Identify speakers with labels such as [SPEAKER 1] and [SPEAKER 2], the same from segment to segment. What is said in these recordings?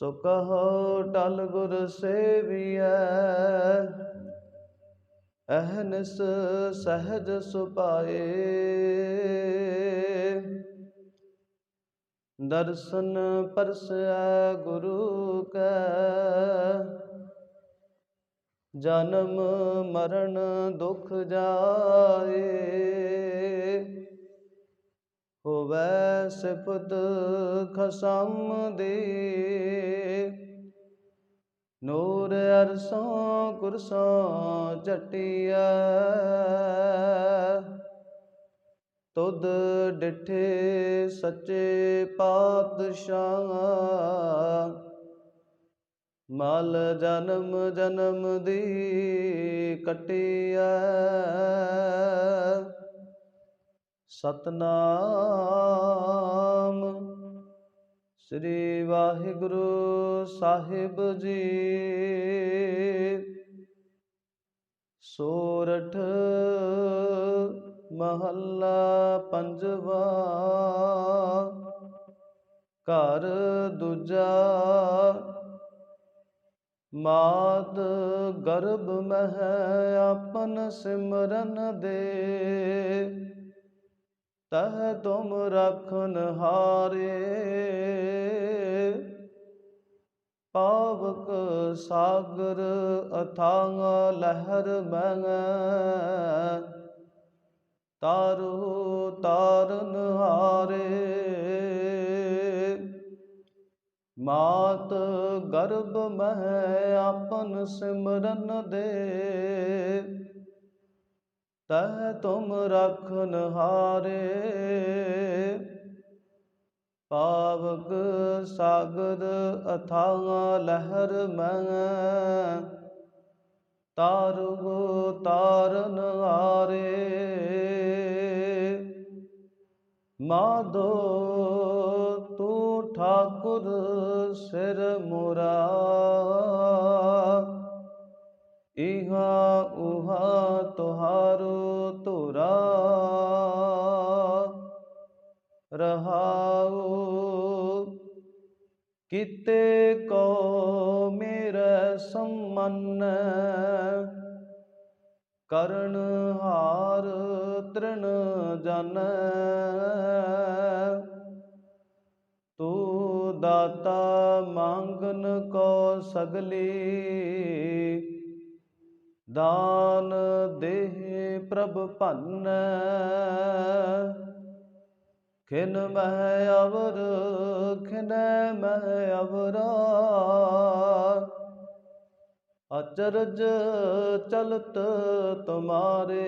[SPEAKER 1] ਸੋ ਕਹੋ ਟਲ ਗੁਰ ਸੇਵੀਐ, ਅਹਨਸ ਸਹਜ ਸੁਪਾਏ ਦਰਸ਼ਨ ਪਰਸੈ ਗੁਰੂ ਕੈ, ਜਨਮ ਮਰਨ ਦੁਖ ਜਾਏ। ਹੋਵੈ ਸਿਫਤ ਖਸਮ ਦੇ। ਨੂਰ ਅਰਸੋਂ ਕੁਰਸੋਂ ਜਟਿਆ ਤੁਧ ਡਿਠੇ ਸੱਚੇ ਪਾਤਸ਼ਾਹ। ਮਲ ਜਨਮ ਜਨਮ ਦੀ ਕਟਿਆ ਸਤਨਾਮ। ਸ੍ਰੀ ਵਾਹਿਗੁਰੂ ਸਾਹਿਬ ਜੀ। ਸੋਰਠ ਮਹੱਲਾ ਪੰਜਵਾ। ਘਰ ਦੂਜਾ। ਮਾਤ ਗਰਭ ਮਹਿ ਆਪਨ ਸਿਮਰਨ ਦੇ। ਤਹ ਤੁਮ ਰਖਨ ਹਾਰੇ। ਪਾਵਕ ਸਾਗਰ ਅਥਾਂਗ ਲਹਿਰ ਬਹਿ ਤਾਰੂ ਤਾਰਨ ਹਾਰੇ। ਮਾਤ ਗਰਭ ਮਹਿ ਆਪਨ ਸਿਮਰਨ ਦੇ। ਤਹ ਤੁਮ ਰਖਨ ਹਾਰੇ। ਪਾਵਕ ਸਾਗਰ ਅਥਾਂਗ ਲਹਿਰ ਮੈਂ। ਤਾਰੂ ਤਾਰਨ ਹਾਰੇ। ਮਾਧੋ ਤੂੰ ਠਾਕੁਰ ਸਿਰ ਮੁਰਾ। ਇਹਾ ਉਹਾ ਤੁਹਾਰੋ ਕਿਤੇ ਕੋ ਮੇਰਾ ਸੰਮਨ ਕਰਨ ਹਾਰ ਤ੍ਰਿਣ ਜਨ ਤੂੰ ਦਾਤਾ ਮੰਗਨ ਕੋ ਸਗਲੀ ਦਾਨ ਦੇਹ ਪ੍ਰਭ ਭੰਨ ਖਿਨ ਮਹਿ ਅਵਰ, ਖਿਨ ਮਹਿ ਅਵਰਾ। ਅਚਰਜ ਚਲਤ ਤੁਮਾਰੇ,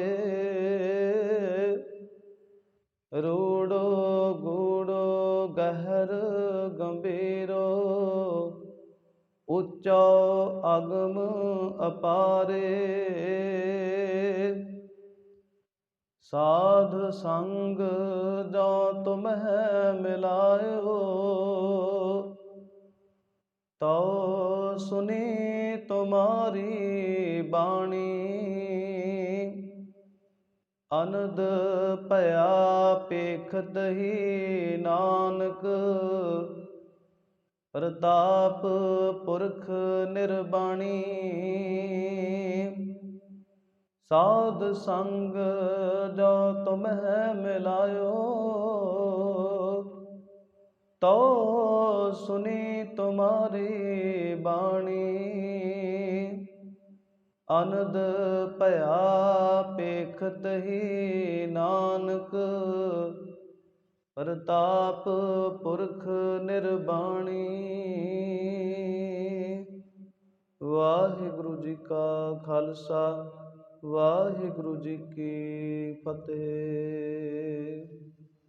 [SPEAKER 1] ਰੂੜੋ ਗੂੜੋ ਗਹਿਰ ਗੰਭੀਰੋ। ਉੱਚਾ ਅਗਮ ਅਪਾਰੇ ਸਾਧ ਸੰਗ ਜੋ ਤੁਮਹਿ ਮਿਲਾਇਓ। ਤੋ ਸੁਨੀ ਤੁਮਾਰੀ ਬਾਣੀ। ਅਨੰਦ ਭਇਆ ਪੇਖਤ ਹੀ ਨਾਨਕ। ਪ੍ਰਤਾਪ ਪੁਰਖ ਨਿਰਬਾਣੀ। ਸਾਧ ਸੰਗ ਜੋ ਤੁਮਹਿ ਮਿਲਾਇਓ। ਤੋ ਸੁਨੀ ਤੁਮਾਰੀ ਬਾਣੀ। ਅਨੰਦ ਭਇਆ ਪੇਖਤ ਹੀ ਨਾਨਕ। ਪ੍ਰਤਾਪ ਪੁਰਖ ਨਿਰਬਾਣੀ। ਵਾਹਿਗੁਰੂ ਜੀ ਕਾ ਖਾਲਸਾ। ਵਾਹਿਗੁਰੂ ਜੀ ਕੀ ਫਤਿਹ।